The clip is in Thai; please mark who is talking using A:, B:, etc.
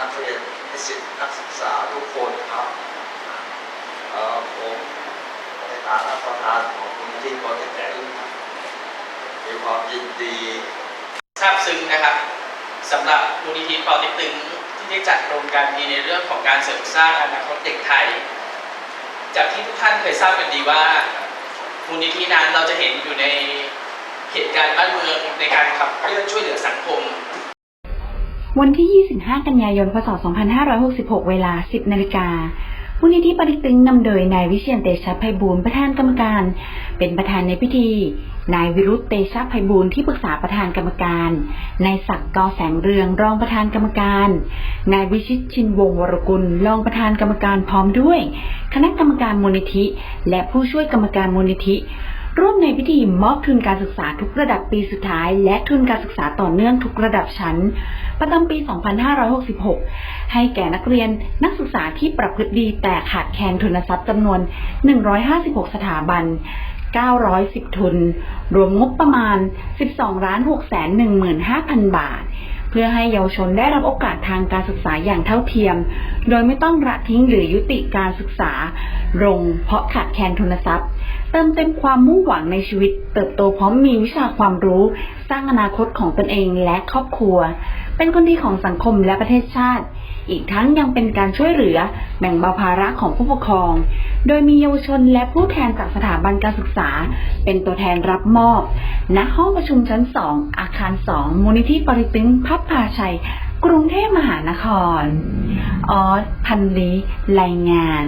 A: น
B: ักเรียนนิสิตนักศึกษาทุกคนครับผมในฐานะประธานของมูลนิธิกอเทนแดนมีความยินดี
C: ทราบซึ้งนะครับสำหรับมูลนิธิปอเต็กตึงที่ได้จัดโครงการนี้ในเรื่องของการเสริมสร้างอนาคตเด็กไทย จากที่ทุกท่านเคยทราบกันดีว่ามูลนิธินั้นเราจะเห็นอยู่ในเหตุการณ์บ้านเมืองในการขับเคลื่อนช่วยเหลือสังคม
D: วันที่ 25 กันยายน พศ 2566 เวลา 10 นาฬิกามูลนิธิปริตึงนำโดยนายวิเชียนเตชะไพบูลย์ประธานกรรมการ เป็นประธานในพิธี นายวิรุธเตชะไพบูลย์ที่ปรึกษาประธานกรรมการ นายศักดิ์กอแสงเรืองรองประธานกรรมการ นายวิชิตชินวงศ์วรกุลรองประธานกรรมการพร้อมด้วย คณะกรรมการมูลนิธิ และผู้ช่วยกรรมการมูลนิธิ ร่วมในพิธีมอบทุนการศึกษาทุกระดับปีสุดท้าย และทุนการศึกษาต่อเนื่องทุกระดับชั้น ประจำปี 2566 ให้แก่นักเรียนนักศึกษาที่ประพฤติดีแต่ขาดแคลนทุนทรัพย์จำนวน 156 สถาบัน 910 ทุน รวมงบประมาณ 12 ล้าน6แสน15,000 บาท เพื่อให้เยาวชนได้รับโอกาสทางการศึกษาอย่างเท่าเทียม โดยไม่ต้องละทิ้งหรือยุติการศึกษาลงเพราะขาดแคลนทุนทรัพย์ เติมเต็มความมุ่งหวังในชีวิต เติบโตพร้อมมีวิชาความรู้ สร้างอนาคตของตนเองและครอบครัว เป็นคนดีของสังคมและประเทศชาติ อีกทั้งยังเป็นการช่วยเหลือแบ่งเบาภาระของผู้ปกครอง โดยมีเยาวชนและผู้แทนจากสถาบันการศึกษา เป็นตัวแทนรับมอบ ณ ห้องประชุมชั้น 2 อาคาร 2 มูลนิธิปริตึงพับพาชัย กรุงเทพมหานคร ออสพันลีรายงาน